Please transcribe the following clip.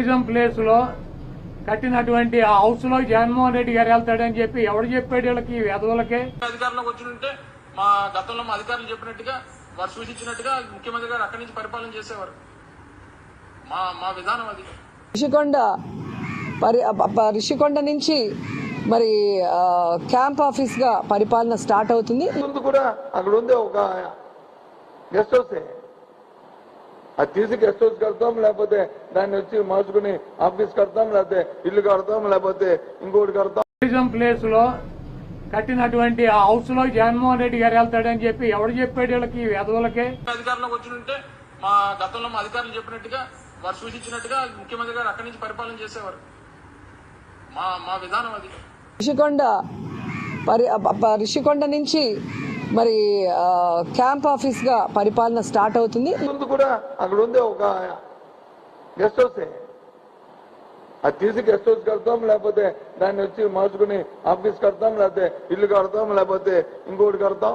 Tourism ప్లేస్లో కట్టినటువంటి ఆ హౌస్లో జగన్మోహన్ రెడ్డి గారు వెళ్తాడని చెప్పి ఎవడు చెప్పాడు వీళ్ళకి ఈ వెధవులకి అధికారంలోకి వచ్చి ఉంటే మా గతంలో మా అధికారులు చెప్పినట్టుగా వారు సూచించినట్టుగా ముఖ్యమంత్రి గారు అక్కడి నుంచి పరిపాలన చేసేవారు. మా మా విధానం అది. రిషికొండ పరి ప- రిషికొండ నుంచి మరి క్యాంప్ ఆఫీస్గా పరిపాలన స్టార్ట్ అవుతుంది. ముందు కూడా అక్కడ ఉంది ఒక గెస్ట్ హౌస్ అది తీసి గెస్ట్ హౌస్ కడతాం లేకపోతే దాన్ని వచ్చి మార్చుకుని ఆఫీస్ కడతాం లేకపోతే ఇల్లు కడతాం లేకపోతే ఇంకోటి కడతాం. టూరిజం ప్లేస్లో కట్టినటువంటి ఆ హౌస్లో జగన్మోహన్ రెడ్డి గారు వెళ్తాడని చెప్పి ఎవడు చెప్పాడు వీళ్ళకి వెధవులకి అధికారంలోకి వచ్చి ఉంటే మా గతంలో మా అధికారులు చెప్పినట్టుగా వారు సూచించినట్టుగా ముఖ్యమంత్రి గారు అక్కడి నుంచి పరిపాలన చేసేవారు. మా మా విధానం అది. రిషికొండ రిషికొండ నుంచి మరి క్యాంప్ ఆఫీస్గా పరిపాలన స్టార్ట్ అవుతుంది. ముందు కూడా అక్కడ ఉంది ఒక గెస్ట్ హౌస్. అది తీసి గెస్ట్ హౌస్ కడతాం లేకపోతే దాన్ని వచ్చి మార్చుకుని ఆఫీస్ కడతాం లేకపోతే ఇల్లు కడతాం లేకపోతే ఇంకోటి కడతాం.